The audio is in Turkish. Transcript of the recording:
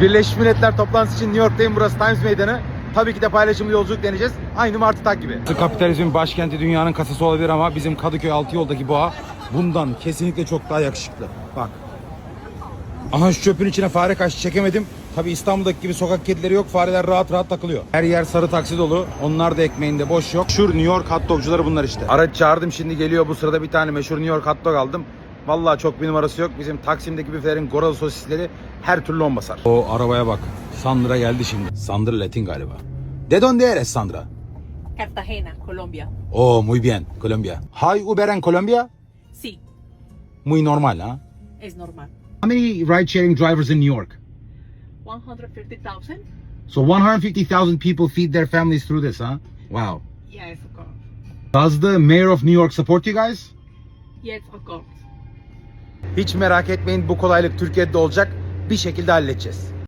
Birleşmiş Milletler toplantısı için New York'tayım. Burası Times Meydanı. Tabii ki de paylaşımlı yolculuk deneyeceğiz. Aynı Martı Tak gibi. Kapitalizmin başkenti dünyanın kasası olabilir ama bizim Kadıköy altı yoldaki boğa bundan kesinlikle çok daha yakışıklı. Bak. Aha şu çöpün içine fare kaçtı çekemedim. Tabii İstanbul'daki gibi sokak kedileri yok. Fareler rahat rahat takılıyor. Her yer sarı taksi dolu. Onlar da ekmeğinde boş yok. Şu New York hot dogcuları bunlar işte. Araç çağırdım şimdi geliyor. Bu sırada bir tane meşhur New York hot dog aldım. Vallahi çok bir numarası yok. Bizim Taksim'deki büfelerin goralı sosisleri her türlü on basar. O arabaya bak. Sandra geldi şimdi. Sandra Latin galiba. ¿De dónde eres Sandra? Cartagena, Colombia. Oh, muy bien. Colombia. Hay Uber en Colombia? Sí, Muy normal, ha? es normal. How many ride-sharing drivers in New York? 150,000? So 150,000 people feed their families through this, huh? Wow. Yes, of course. Does the mayor of New York support you guys? Yes, of course. Hiç merak etmeyin bu kolaylık Türkiye'de de olacak. Bir şekilde halledeceğiz.